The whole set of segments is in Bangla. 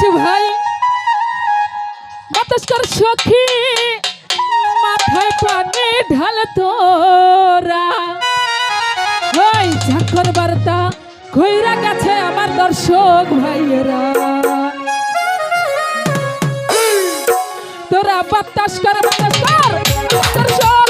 বাতাস ভাই। বাতাস কর সখী, মাথায় পানি ঢাল তোরা। ভাই ঝাঁকর বার্তা খৈরা গেছে আমার দর্শক ভাইয়েরা। তোরা বাতাস কর বাতাস কর, দর্শক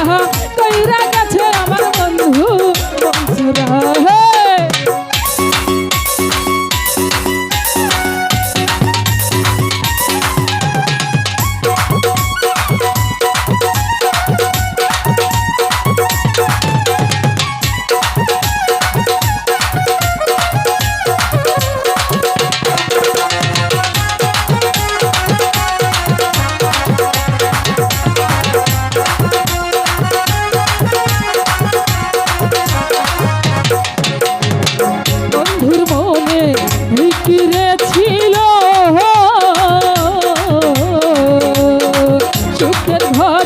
বিবাহ কইরা সুখের ঘর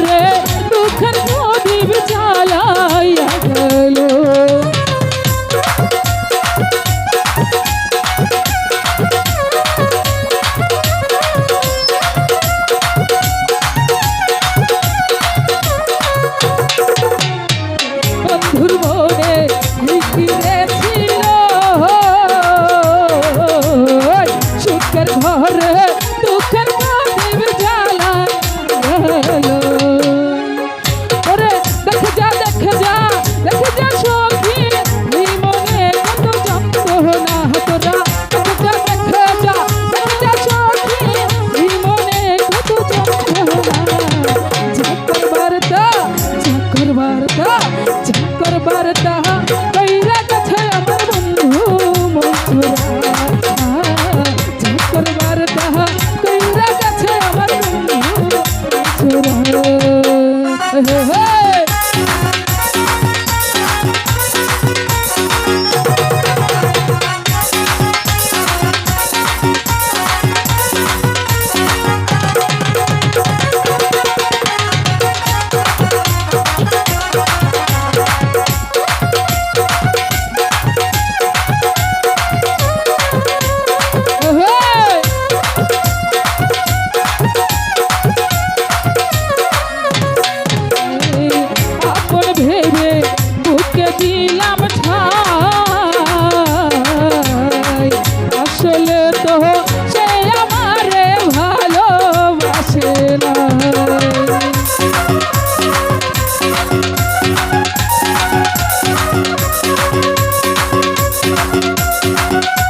তাহা তোমরা কাছে আমার বন্ধু Thank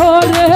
ভরে